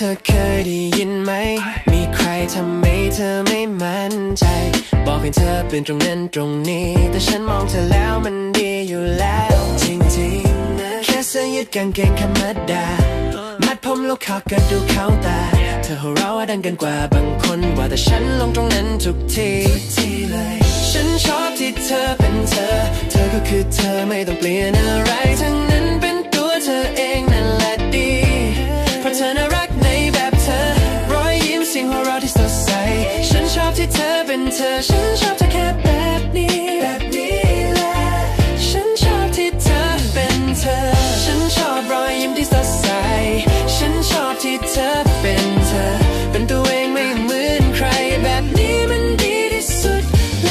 เธอเคยได้ยินไหม มีใครทำให้เธอไม่มั่นใจ บอกให้เธอเป็นตรงนั้นตรงนี้ แต่ฉันมองเธอแล้วมันดีอยู่แล้ว จริงๆนะแค่เสื้อยืดกางเกงธรรมดา มัดผมลูกขอกระดูกเข้าตา เธอหัวเราะว่าดังกันกว่าบางคนว่าแต่ฉันลงตรงนั้นทุกทีทีเลยฉันชอบที่เธอเป็นเธอ เธอก็คือเธอไม่ต้องเปลี่ยนอะไรทั้ง เธอเป็นเธอฉันชอบเธอแค่แบบนี้แบบนี้แหละฉันชอบที่เธอเป็นเธอ ฉันชอบรอยยิ้มที่สดใส ฉันชอบที่เธอเป็นเธอ เป็นตัวเองไม่เหมือนใครแบบนี้มันดีที่สุดเล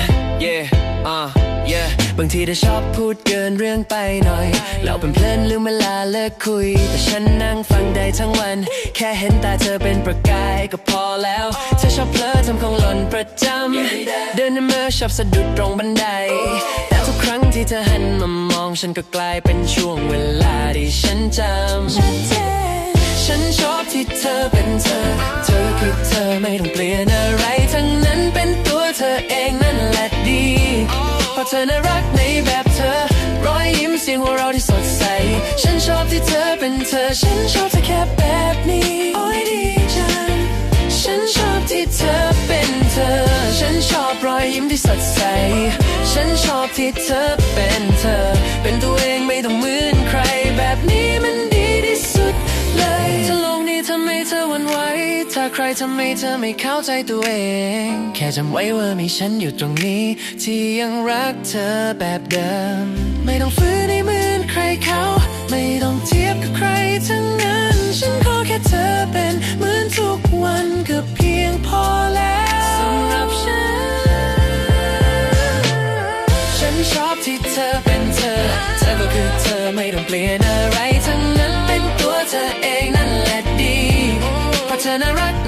ย yeah uh. บางทีเธอชอบพูดเกินเรื่องไปหน่อย เราเป็นเพลินลืมเวลาเลิกคุย แต่ฉันนั่งฟังได้ทั้งวัน แค่เห็นตาเธอเป็นประกายก็พอแล้ว เธอชอบเพลิทำของหล่นประจำ เดินในเมื่อชอบสะดุดตรงบันได แต่ทุกครั้งที่เธอหันมามองฉันก็กลายเป็นช่วงเวลาที่ฉันจำฉันชอบที่เธอเป็นเธอ เธอคือเธอไม่ต้องเปลี่ยนอะไร ทั้งนั้นเป็นตัวเธอเองนั่นแหละดี เพราะเธอน่ารัก ที่เธอเป็นเธอ ฉันชอบเธอแค่แบบนี้ โอ้ยดีจัง ฉันชอบที่เธอเป็นเธอ ฉันชอบรอยยิ้มที่สดใส ฉันชอบที่เธอเป็นเธอ เป็นตัวเองไม่ต้องเหมือนใคร แบบนี้มันดีที่สุดเลยถ้าโลกนี้ทำให้เธอวันไหว ถ้าใครทำให้เธอไม่เข้าใจตัวเอง แค่จำไว้ว่ามีฉันอยู่ตรงนี้ ที่ยังรักเธอแบบเดิม ไม่ต้องฟื้นให้เหมือนใครเขาไม่ อบที่เธอเป็นเธอ เธอก็คือเธอไม่ต้องเปลี่ยนอะไร ทั้งนั้นเป็นตัวเธอเองนั่นแหละดีเพราะเธอน่ารัก